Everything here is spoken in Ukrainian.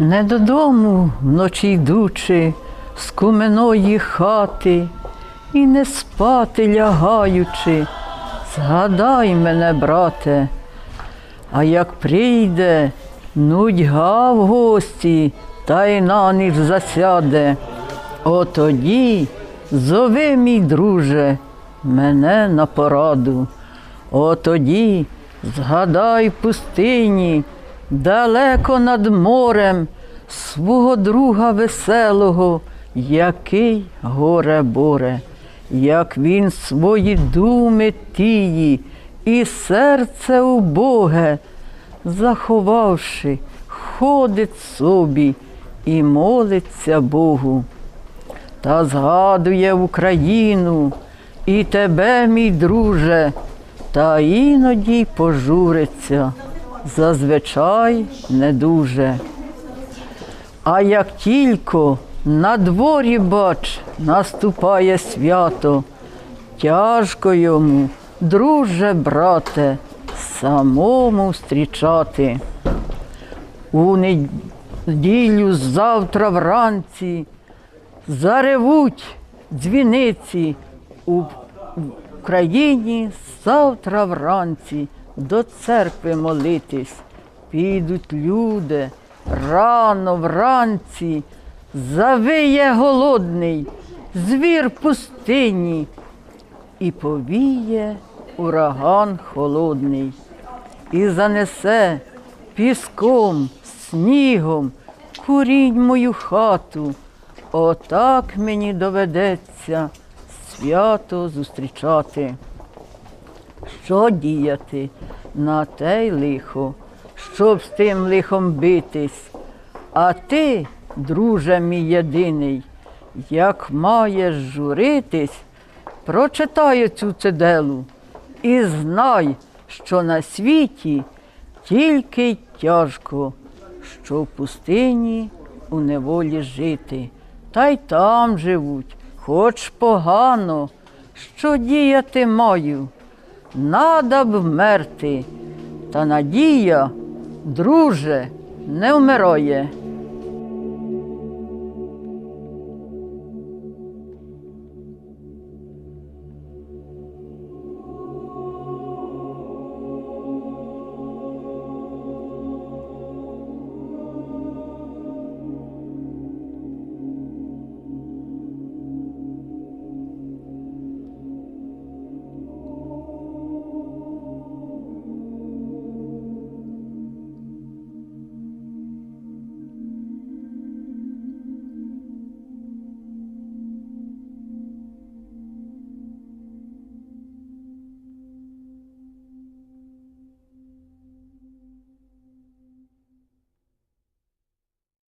Не додому вночі йдучи з куменої хати, і не спати лягаючи, згадай мене, брате, а як прийде нудьга в гості, та й на ніч засяде, отоді зови, мій друже, мене на пораду. Отоді згадай пустині, далеко над морем, свого друга веселого, який горе боре, як він свої думи тії і серце убоге, заховавши, ходить собі і молиться Богу. Та згадує Україну і тебе, мій друже, та іноді пожуриться, зазвичай не дуже. А як тільки на дворі, бач, наступає свято, тяжко йому, друже, брате, самому зустрічати. У неділю завтра вранці заревуть дзвіниці у Україні завтра вранці до церкви молитись. Підуть люди рано вранці, завиє голодний, звір пустині, і повіє ураган холодний, і занесе піском, снігом, курінь мою хату. Отак мені доведеться свято зустрічати. Що діяти на те й лихо, щоб з тим лихом битись? А ти, друже мій єдиний, як маєш журитись, прочитай цю цеделу і знай, що на світі тільки й тяжко, що в пустині у неволі жити, та й там живуть, хоч погано, що діяти маю, надо б вмерти, та надія, друже, не вмирає.